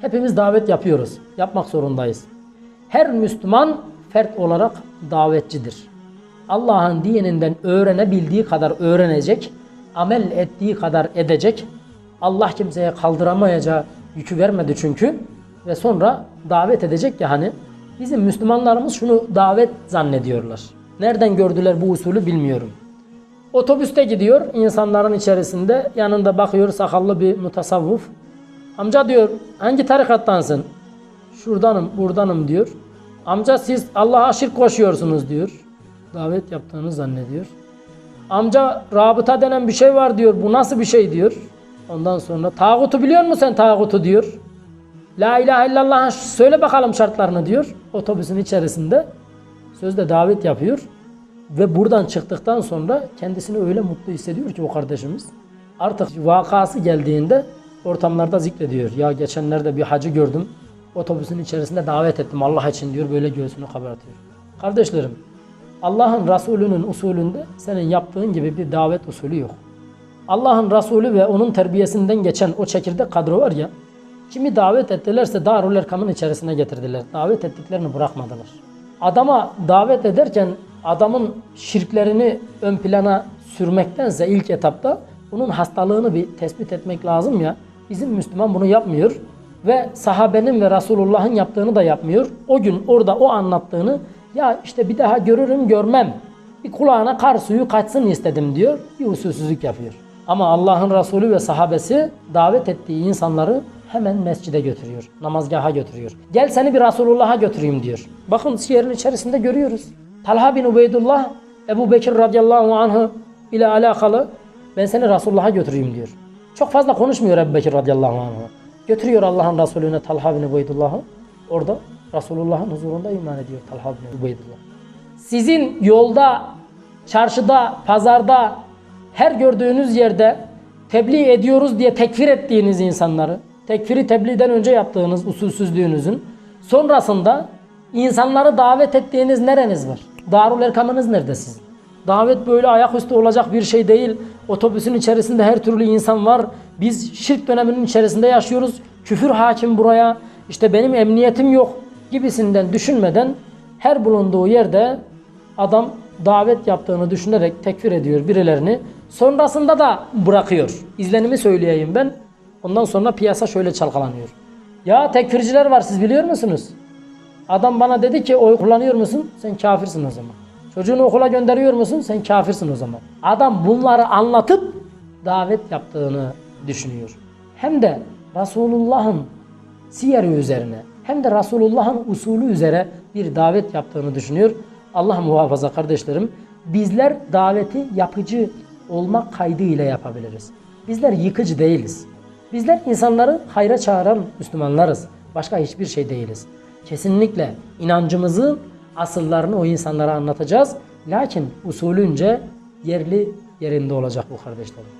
Hepimiz davet yapıyoruz. Yapmak zorundayız. Her Müslüman fert olarak davetçidir. Allah'ın dininden öğrenebildiği kadar öğrenecek, amel ettiği kadar edecek. Allah kimseye kaldıramayacağı yükü vermedi çünkü. Ve sonra davet edecek ya hani. Bizim Müslümanlarımız şunu davet zannediyorlar. Nereden gördüler bu usulü bilmiyorum. Otobüste gidiyor insanların içerisinde yanında bakıyor sakallı bir mutasavvuf. Amca diyor hangi tarikattansın? Şuradanım buradanım diyor. Amca siz Allah'a şirk koşuyorsunuz diyor. Davet yaptığını zannediyor. Amca rabıta denen bir şey var diyor. Bu nasıl bir şey diyor. Ondan sonra tağutu biliyor musun sen tağutu diyor. La ilahe illallah söyle bakalım şartlarını diyor. Otobüsün içerisinde sözde davet yapıyor. Ve buradan çıktıktan sonra kendisini öyle mutlu hissediyor ki o kardeşimiz. Artık vakası geldiğinde ortamlarda zikrediyor. Ya geçenlerde bir hacı gördüm. Otobüsün içerisinde davet ettim Allah için diyor. Böyle göğsünü kabartıyor. Kardeşlerim Allah'ın Resulü'nün usulünde senin yaptığın gibi bir davet usulü yok. Allah'ın Resulü ve onun terbiyesinden geçen o çekirdek kadro var ya, kimi davet ettilerse Darül Erkam'ın içerisine getirdiler. Davet ettiklerini bırakmadılar. Adama davet ederken adamın şirklerini ön plana sürmektense ilk etapta onun hastalığını bir tespit etmek lazım ya. Bizim Müslüman bunu yapmıyor ve sahabenin ve Resulullah'ın yaptığını da yapmıyor. O gün orada o anlattığını ya işte bir daha görürüm görmem. Bir kulağına kar suyu kaçsın istedim diyor. Bir usulsüzlük yapıyor. Ama Allah'ın Resulü ve sahabesi davet ettiği insanları hemen mescide götürüyor. Namazgaha götürüyor. Gel seni bir Resulullah'a götüreyim diyor. Bakın siyerin içerisinde görüyoruz. Talha bin Ubeydullah Ebu Bekir radıyallahu anh'ı ile alakalı ben seni Resulullah'a götüreyim diyor. Çok fazla konuşmuyor Ebu Bekir radıyallahu anh'ı. Götürüyor Allah'ın Resulüne Talha bin Ubeydullah'ı. Orada Resulullah'ın huzurunda iman ediyor Talha bin Ubeydullah. Sizin yolda, çarşıda, pazarda, her gördüğünüz yerde tebliğ ediyoruz diye tekfir ettiğiniz insanları, tekfiri tebliğden önce yaptığınız usulsüzlüğünüzün sonrasında insanları davet ettiğiniz nereniz var? Darul Erkam'ınız nerede sizin? Davet böyle ayaküstü olacak bir şey değil. Otobüsün içerisinde her türlü insan var. Biz şirk döneminin içerisinde yaşıyoruz. Küfür hakim buraya. İşte benim emniyetim yok gibisinden düşünmeden her bulunduğu yerde adam davet yaptığını düşünerek tekfir ediyor birilerini. Sonrasında da bırakıyor. İzlenimi söyleyeyim ben. Ondan sonra piyasa şöyle çalkalanıyor. Ya tekfirciler var siz biliyor musunuz? Adam bana dedi ki oy kullanıyor musun? Sen kafirsin o zaman. Çocuğunu okula gönderiyor musun? Sen kafirsin o zaman. Adam bunları anlatıp davet yaptığını düşünüyor. Hem de Resulullah'ın siyeri üzerine hem de Resulullah'ın usulü üzere bir davet yaptığını düşünüyor. Allah muhafaza kardeşlerim. Bizler daveti yapıcı olmak kaydıyla yapabiliriz. Bizler yıkıcı değiliz. Bizler insanları hayra çağıran Müslümanlarız. Başka hiçbir şey değiliz. Kesinlikle inancımızın asıllarını o insanlara anlatacağız. Lakin usulünce yerli yerinde olacak bu kardeşlerim.